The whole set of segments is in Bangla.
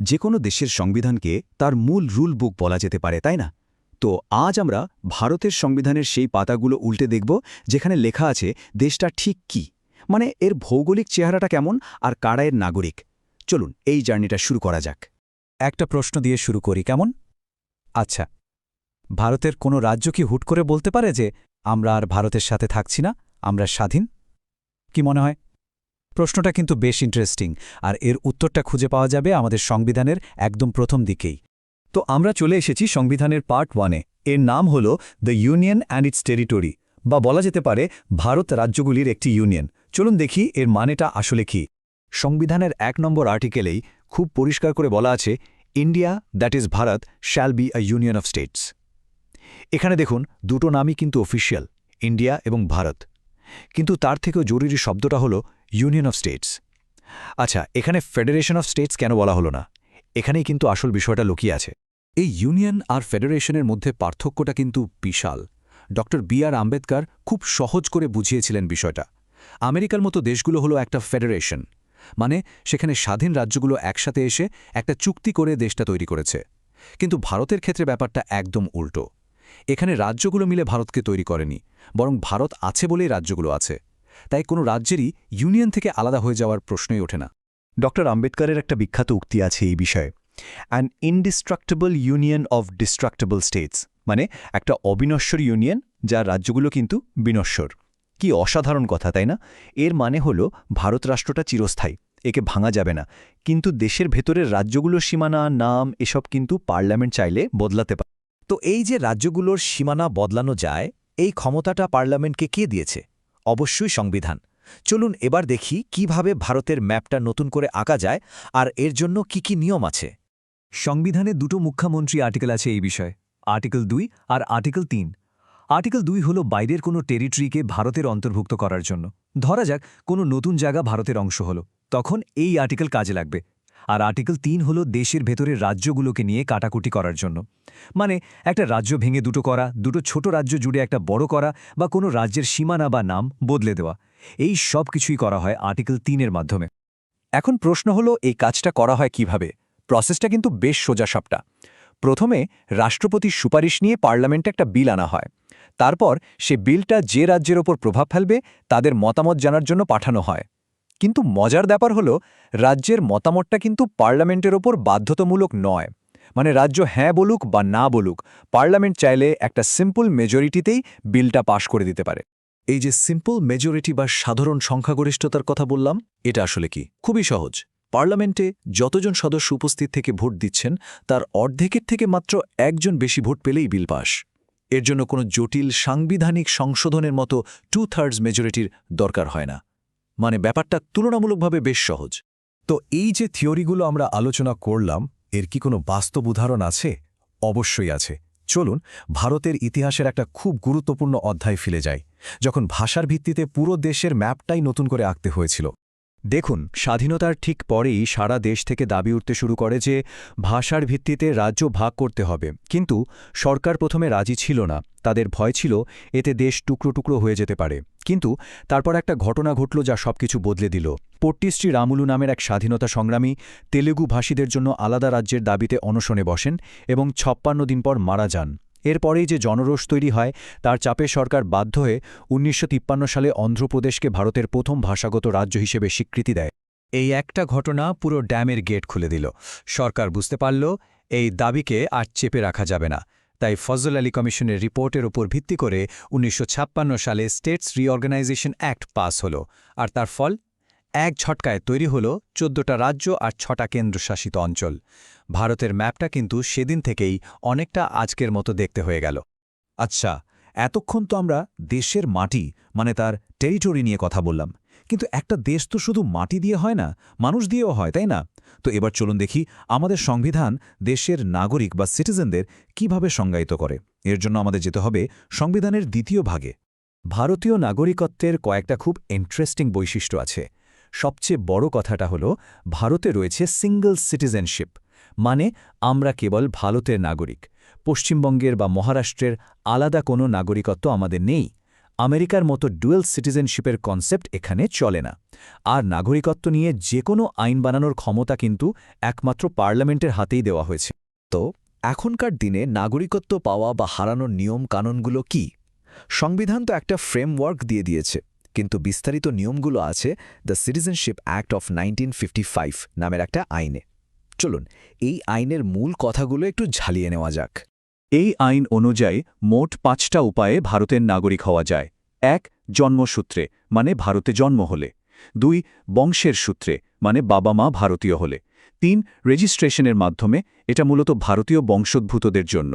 যে কোনো দেশের সংবিধানকে তার মূল রুল বুক বলা যেতে পারে, তাই না? তো আজ আমরা ভারতের সংবিধানের সেই পাতাগুলো উল্টে দেখব, যেখানে লেখা আছে, দেশটা ঠিক কি? মানে এর ভৌগোলিক চেহারাটা কেমন আর কারা এর নাগরিক? চলুন, এই জার্নিটা শুরু করা যাক। একটা প্রশ্ন দিয়ে শুরু করি, কেমন? আচ্ছা ভারতের কোনো রাজ্য কি হুট করে বলতে পারে যে, আমরা আর ভারতের সাথে থাকছি না, আমরা স্বাধীন কি মনে হয়? প্রশ্নটা কিন্তু বেশ ইন্টারেস্টিং আর এর উত্তরটা খুঁজে পাওয়া যাবে আমাদের সংবিধানের একদম প্রথম দিকেই। তো আমরা চলে এসেছি সংবিধানের পার্ট ওয়ানে এর নাম হল the union and its territory বা বলা যেতে পারে ভারত রাজ্যগুলির একটি ইউনিয়ন চলুন দেখি এর মানেটা আসলে কি। সংবিধানের এক নম্বর আর্টিকেলেই খুব পরিষ্কার করে বলা আছে India that is Bharat shall be a union of states এখানে দেখুন, দুটো নামই কিন্তু অফিসিয়াল ইন্ডিয়া এবং ভারত। কিন্তু তার থেকেও জরুরি শব্দটা হলো ইউনিয়ন অফ স্টেটস আচ্ছা এখানে ফেডারেশন অফ স্টেটস কেন বলা হলো না? এখানেই কিন্তু আসল বিষয়টা লুকিয়ে আছে। এই ইউনিয়ন আর ফেডারেশনের মধ্যে পার্থক্যটা কিন্তু বিশাল। ড বি আর আম্বেদকর খুব সহজ করে বুঝিয়েছিলেন বিষয়টা। আমেরিকার মতো দেশগুলো হলো একটা ফেডারেশন মানে সেখানে স্বাধীন রাজ্যগুলো একসাথে এসে একটা চুক্তি করে দেশটা তৈরি করেছে। কিন্তু ভারতের ক্ষেত্রে ব্যাপারটা একদম উল্টো। এখানে রাজ্যগুলো মিলে ভারতকে তৈরি করেনি, বরং ভারত আছে বলেই রাজ্যগুলো আছে। তাই কোনো রাজ্যেরই ইউনিয়ন থেকে আলাদা হয়ে যাওয়ার প্রশ্নই ওঠে না। ড. আম্বেদকরের একটা বিখ্যাত উক্তি আছে এই বিষয়ে। An indestructible union of destructible states মানে একটা অবিনশ্বর ইউনিয়ন যার রাজ্যগুলো কিন্তু বিনশ্বর। কি অসাধারণ কথা, তাই না? এর মানে হল ভারত রাষ্ট্রটা চিরস্থায়ী, একে ভাঙা যাবে না। কিন্তু দেশের ভেতরের রাজ্যগুলোর সীমানা, নাম এসব কিন্তু পার্লামেন্ট চাইলে বদলাতে পারে তো এই যে রাজ্যগুলোর সীমানা বদলানো যায়, এই ক্ষমতাটা পার্লামেন্টকে কে দিয়েছে? অবশ্যই সংবিধান। চলুন এবার দেখি কীভাবে ভারতের ম্যাপটা নতুন করে আঁকা যায় আর এর জন্য কি কি নিয়ম আছে। সংবিধানে দুটো মুখ্যমন্ত্রী আর্টিকেল আছে এই বিষয়ে, আর্টিকেল দুই আর আর্টিকেল তিন। আর্টিকেল দুই হল বাইরের কোনো টেরিটরিকে ভারতের অন্তর্ভুক্ত করার জন্য। ধরা যাক কোনো নতুন জায়গা ভারতের অংশ হল, তখন এই আর্টিকেল কাজে লাগবে। আর আর্টিকেল তিন হল দেশের ভেতরের রাজ্যগুলোকে নিয়ে কাটাকুটি করার জন্য। মানে একটা রাজ্য ভেঙে দুটো করা, দুটো ছোট রাজ্য জুড়ে একটা বড় করা বা কোনো রাজ্যের সীমানা বা নাম বদলে দেওয়া। এই সব কিছুই করা হয় আর্টিকেল তিনের মাধ্যমে। এখন প্রশ্ন হলো, এই কাজটা করা হয় কীভাবে? প্রসেসটা কিন্তু বেশ সোজাসাপটা। প্রথমে রাষ্ট্রপতির সুপারিশ নিয়ে পার্লামেন্টে একটা বিল আনা হয়। তারপর সে বিলটা যে রাজ্যের ওপর প্রভাব ফেলবে, তাদের মতামত জানার জন্য পাঠানো হয়। কিন্তু মজার ব্যাপার হলো, রাজ্যের মতামতটা কিন্তু পার্লামেন্টের ওপর বাধ্যতামূলক নয়। মানে রাজ্য হ্যাঁ বলুক বা না বলুক, পার্লামেন্ট চাইলে একটা সিম্পল মেজরিটিতেই বিলটা পাশ করে দিতে পারে। এই যে সিম্পল মেজরিটি বা সাধারণ সংখ্যাগরিষ্ঠতার কথা বললাম, এটা আসলে কি? খুবই সহজ। পার্লামেন্টে যতজন সদস্য উপস্থিত থেকে ভোট দিচ্ছেন, তার অর্ধেকের থেকে মাত্র একজন বেশি ভোট পেলেই বিল পাশ এর জন্য কোনো জটিল সাংবিধানিক সংশোধনের মতো টু থার্ডস মেজরিটির দরকার হয় না। মানে ব্যাপারটা তুলনামূলকভাবে বেশ সহজ। তো এই যে থিওরিগুলো আমরা আলোচনা করলাম, এর কি কোনো বাস্তব উদাহরণ আছে? অবশ্যই আছে। চলুন, ভারতের ইতিহাসের একটা খুব গুরুত্বপূর্ণ অধ্যায় ফিরে যায় যখন ভাষার ভিত্তিতে পুরো দেশের ম্যাপটাই নতুন করে আঁকতে হয়েছিল। দেখুন, স্বাধীনতার ঠিক পরেই সারা দেশ থেকে দাবি উঠতে শুরু করে যে ভাষার ভিত্তিতে রাজ্য ভাগ করতে হবে। কিন্তু সরকার প্রথমে রাজি ছিল না। তাদের ভয় ছিল এতে দেশ টুকরো টুকরো হয়ে যেতে পারে। কিন্তু তারপর একটা ঘটনা ঘটল যা সবকিছু বদলে দিল। পট্টিশ্রী রামুলু নামের এক স্বাধীনতা সংগ্রামী তেলেগু ভাষীদের জন্য আলাদা রাজ্যের দাবিতে অনশনে বসেন এবং ছপ্পান্ন দিন পর মারা যান। এরপরেই যে জনরোষ তৈরি হয়, তার চাপে সরকার বাধ্য হয়ে উনিশশো তিপ্পান্ন সালে অন্ধ্রপ্রদেশকে ভারতের প্রথম ভাষাগত রাজ্য হিসেবে স্বীকৃতি দেয়। এই একটা ঘটনা পুরো ড্যামের গেট খুলে দিল। সরকার বুঝতে পারল, এই দাবিকে আর চেপে রাখা যাবে না। তাই ফজল আলী কমিশনের রিপোর্টের উপর ভিত্তি করে উনিশশো ছাপ্পান্ন সালে স্টেটস রিঅর্গানাইজেশন অ্যাক্ট পাস হল। আর তার ফল? এক ঝটকায় তৈরি হল চোদ্দটা রাজ্য আর ছটা কেন্দ্রশাসিত অঞ্চল। ভারতের ম্যাপটা কিন্তু সেদিন থেকেই অনেকটা আজকের মতো দেখতে হয়ে গেল। আচ্ছা এতক্ষণ তো আমরা দেশের মাটি মানে তার টেরিটরি নিয়ে কথা বললাম। কিন্তু একটা দেশ তো শুধু মাটি দিয়ে হয় না, মানুষ দিয়েও হয়, তাই না? তো এবার চলুন দেখি আমাদের সংবিধান দেশের নাগরিক বা সিটিজেনদের কীভাবে সংজ্ঞায়িত করে। এর জন্য আমাদের যেতে হবে সংবিধানের দ্বিতীয় ভাগে। ভারতীয় নাগরিকত্বের কয়েকটা খুব ইন্টারেস্টিং বৈশিষ্ট্য আছে। সবচেয়ে বড় কথাটা হল, ভারতে রয়েছে সিঙ্গল সিটিজেনশিপ মানে আমরা কেবল ভারতের নাগরিক। পশ্চিমবঙ্গের বা মহারাষ্ট্রের আলাদা কোনো নাগরিকত্ব আমাদের নেই। আমেরিকার মতো ডুয়েল সিটিজেনশিপের কনসেপ্ট এখানে চলে না। আর নাগরিকত্ব নিয়ে যে কোনো আইন বানানোর ক্ষমতা কিন্তু একমাত্র পার্লামেন্টের হাতেই দেওয়া হয়েছে। তো এখনকার দিনে নাগরিকত্ব পাওয়া বা হারানোর নিয়ম কানুনগুলো কি? সংবিধান তো একটা ফ্রেমওয়ার্ক দিয়ে দিয়েছে। কিন্তু বিস্তারিত নিয়মগুলো আছে the citizenship act of nineteen নামের একটা আইনে। চলুন, এই আইনের মূল কথাগুলো একটু ঝালিয়ে নেওয়া যাক। এই আইন অনুযায়ী মোট পাঁচটা উপায়ে ভারতের নাগরিক হওয়া যায়। এক, জন্মসূত্রে মানে ভারতে জন্ম হলে। দুই, বংশের সূত্রে মানে বাবা মা ভারতীয় হলে। তিন, রেজিস্ট্রেশনের মাধ্যমে, এটা মূলত ভারতীয় বংশোদ্ভূতদের জন্য।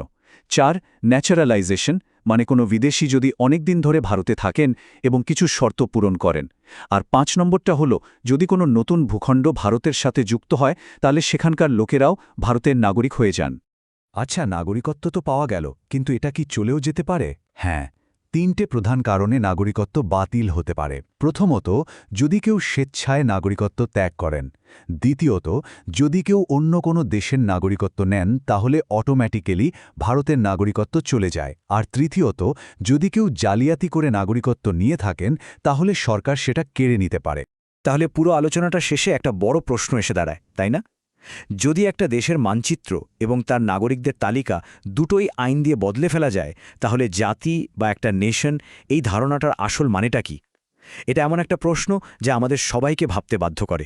চার, ন্যাচারালাইজেশন মানে কোনো বিদেশি যদি অনেক দিন ধরে ভারতে থাকেন এবং কিছু শর্ত পূরণ করেন। আর পাঁচ নম্বরটা হলো, যদি কোনো নতুন ভূখণ্ড ভারতের সাথে যুক্ত হয়, তাহলে সেখানকার লোকেরাও ভারতের নাগরিক হয়ে যান। আচ্ছা নাগরিকত্ব তো পাওয়া গেল, কিন্তু এটা কি চলেও যেতে পারে? হ্যাঁ। তিনটে প্রধান কারণে নাগরিকত্ব বাতিল হতে পারে। প্রথমত, যদি কেউ স্বেচ্ছায় নাগরিকত্ব ত্যাগ করেন। দ্বিতীয়ত, যদি কেউ অন্য কোনো দেশের নাগরিকত্ব নেন, তাহলে অটোম্যাটিক্যালি ভারতের নাগরিকত্ব চলে যায়। আর তৃতীয়ত, যদি কেউ জালিয়াতি করে নাগরিকত্ব নিয়ে থাকেন, তাহলে সরকার সেটা কেড়ে নিতে পারে। তাহলে পুরো আলোচনাটা শেষে একটা বড় প্রশ্ন এসে দাঁড়ায়, তাই না? যদি একটা দেশের মানচিত্র এবং তার নাগরিকদের তালিকা দুটোই আইন দিয়ে বদলে ফেলা যায়, তাহলে জাতি বা একটা নেশন এই ধারণাটার আসল মানেটা কি? এটা এমন একটা প্রশ্ন যা আমাদের সবাইকে ভাবতে বাধ্য করে।